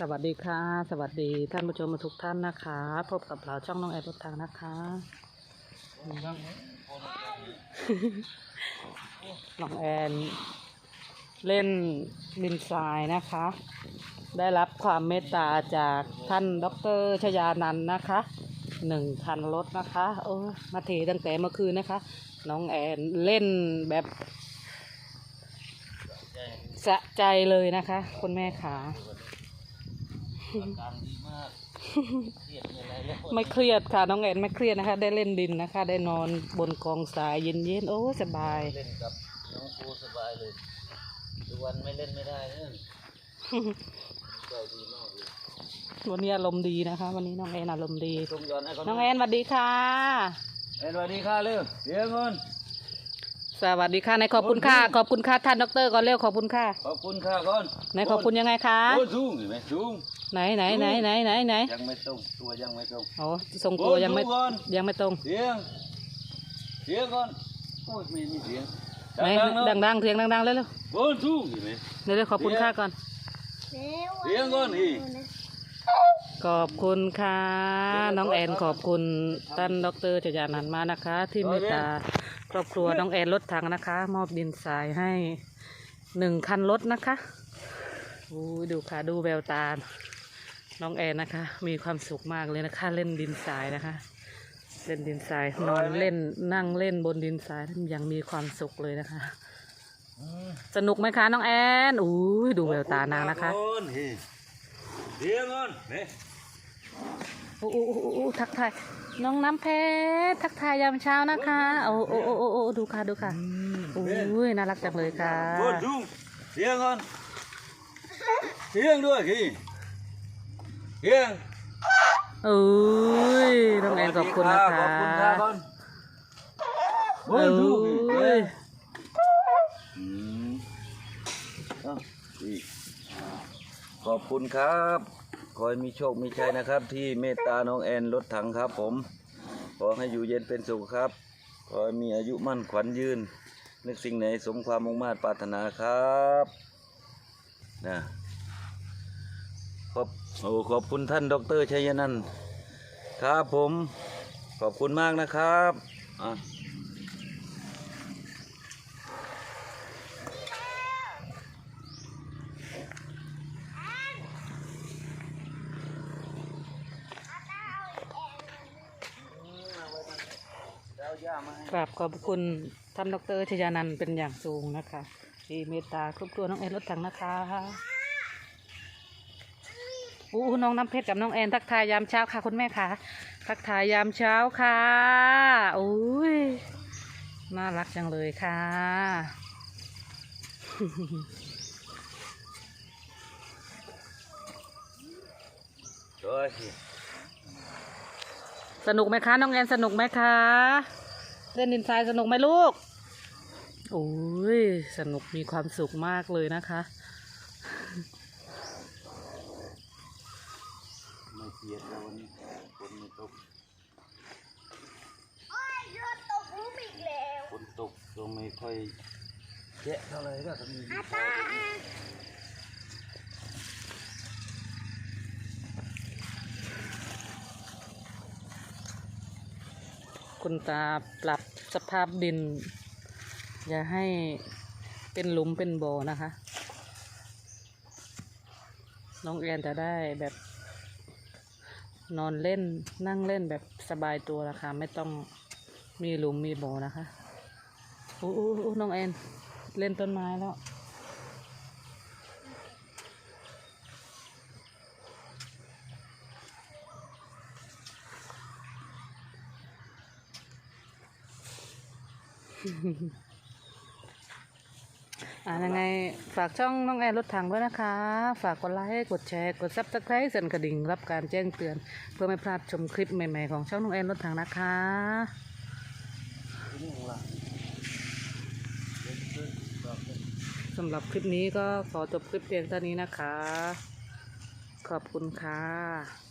สวัสดีค่ะ สวัสดีท่านผู้ชมทุกท่านนะคะ พบกับเราช่องน้องแอร์รถทางนะคะน้องแอนเล่นดินทรายนะคะ ได้รับความเมตตาจากท่านดรชยานันนะคะหนึ่งคันรถนะคะโอ้มาเทตั้งแต่เมื่อคืนนะคะ น้องแอนเล่นแบบสะใจเลยนะคะ คุณแม่ขา ไรแล้วไม่เครียดค่ะน้องแอนไม่เครียดนะคะ ได้เล่นดินนะคะ ได้นอนบนกองทรายเย็นๆโอ้สบายเล่นกับน้องปูสบายเลยทุกวันไม่เล่นไม่ได้เนี่ยใจดีมากเลยวันนี้อารมณ์ดีนะคะ วันนี้น้องแอนอารมณ์ดีชมย้อนให้เขาน้องแอนสวัสดีค่ะแอนสวัสดีค่ะเร็วเดี๋ยวเงินสวัสดีค่ะในขอบคุณค่ะขอบคุณค่ะท่านดรก่อนเร็วขอบคุณค่ะขอบคุณค่ะก่อนไหนขอบคุณยังไงคะโอ้สูงเห็นไหมสูง ไหนไหนไหนไหนไหนไหนยังไม่ตรงตัวยังไม่ตรงโอ้ทรงตัวยังไม่โอ้ดูก่อนยังไม่ตรงเสียงเสียงก่อนโอ้ยไม่มีเสียงไหนดังๆเนอะดังๆเสียงดังๆเร็วโอ้สูงเห็นไหมๆเร็วๆขอบคุณค่ะก่อนเสียงก่อนอีกขอบคุณค่ะ น้องแอนขอบคุณท่านดรจยานันท์มากนะคะ ที่เมตตาครอบครัวน้องแอนรถถังนะคะ มอบดินทรายให้หนึ่งคันรถนะคะอู้ยดูค่ะดูแววตา น้องแอนนะคะ มีความสุขมากเลยนะคะเล่นดินทรายนะคะ เล่นดินทรายนอนเล่นนั่งเล่นบนดินทรายอย่างมีความสุขเลยนะคะ สนุกไหมคะน้องแอนอู้ยดูแววตานางนะคะขอบณเฮ้ยเสียงก่อนเฮ้ยโอ้โอ้โอ้โอ้ทักทายน้องน้ำเพชรทักทายยามเช้านะคะโอ้โอ้โอ้โอ้โอ้ดูค่ะดูค่ะโอ้ยน่ารักจังเลยค่ะโอ้สูงเสียงก่อนเสียงด้วยพี่ เสียงโอ้ยน้องแอนขอบคุณนะขคะอบคุณค่ะก่อนโอ้โอ้สูงเสียยงอืมเอาอีกขอบคุณครับ ขอให้มีโชค มีชัยนะครับ ที่เมตตาน้องแอนรถถังครับผม ขอให้อยู่เย็นเป็นสุขครับ ขอให้มีอายุมั่นขวัญยืน นึกสิ่งไหนสมความมุ่งมา่ปรารถนาครับนะ ขอบโอ้ขอบคุณท่านดรชัยนันท์ครับผมขอบคุณมากนะครับอะกราบขอบคุณท่านดรชยานันท์เป็นอย่างสูงนะคะ ที่เมตตาครอบครัวน้องแอนรถถังนะคะ อู้น้องน้ำเพชรกับน้องแอนทักทายยามเช้าค่ะคุณแม่ค่ะ ทักทายยามเช้าค่ะอุ้ยน่ารักจังเลยค่ะโอ้ยสนุกไหมคะน้องแอนสนุกไหมคะเล่นดินทรายสนุกไหมลูกโอ้ยสนุกมีความสุขมากเลยนะคะ ไม่เสียดแล้ววันนี้ฝนไม่ตกโอ้ยรถตกหลุมอีกแล้วฝนตกก็ไม่ค่อยแยะเท่าไหร่ก็ทำมีอาตาคุณตาปรับสภาพดิน อย่าให้เป็นหลุมเป็นบ่อนะคะ น้องแอนจะได้แบบ นอนเล่นนั่งเล่นแบบสบายตัวนะคะ ไม่ต้องมีหลุมมีบ่อนะคะอู้อู้ยน้องแอน เล่นต้นไม้แล้ว อ่ายังไงฝากช่องน้องแอนรถถังด้วยนะคะ ฝากกดไลค์กดแชร์กดซับสไครต์สั่นกระดิ่งรับการแจ้งเตือน เพื่อไม่พลาดชมคลิปใหม่ๆของช่องน้องแอนรถถังนะคะสำหรับคลิปนี้ก็ขอจบคลิปเพียงเท่านี้นะคะ ขอบคุณค่ะ